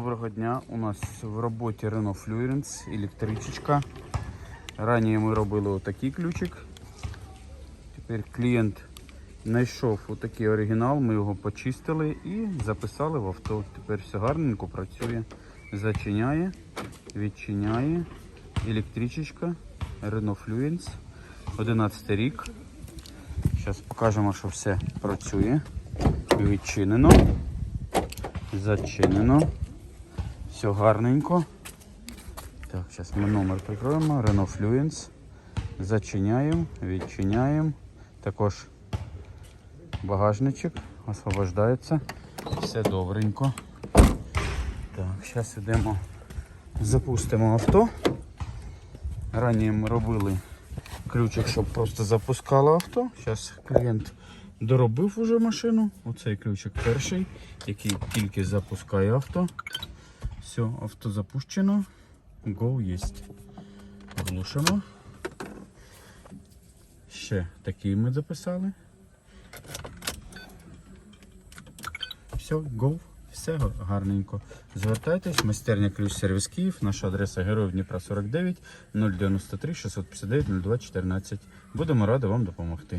Доброго дня. У нас в роботі Renault Fluence, електричечка. Раніше ми робили отакий ключик. Тепер клієнт знайшов отакий оригінал, ми його почистили і записали в авто. Тепер все гарненько працює. Зачиняє, відчиняє. Електричечка Renault Fluence. 11 рік. Зараз покажемо, що все працює. Відчинено. Зачинено. Все гарненько. Так, зараз ми номер прикроємо. Renault Fluence. Зачиняємо, відчиняємо. Також багажничок освобождається. Все добренько. Так, зараз йдемо, запустимо авто. Раніше ми робили ключик, щоб просто запускало авто. Зараз клієнт доробив уже машину. Оцей ключик перший, який тільки запускає авто. Все, авто запущено. Go є. Глушимо. Ще такий ми записали. Все, go. Все гарненько. Звертайтесь, майстерня ключ сервіс Київ, наша адреса Героїв Дніпра 49 093 659 02 14. Будемо раді вам допомогти.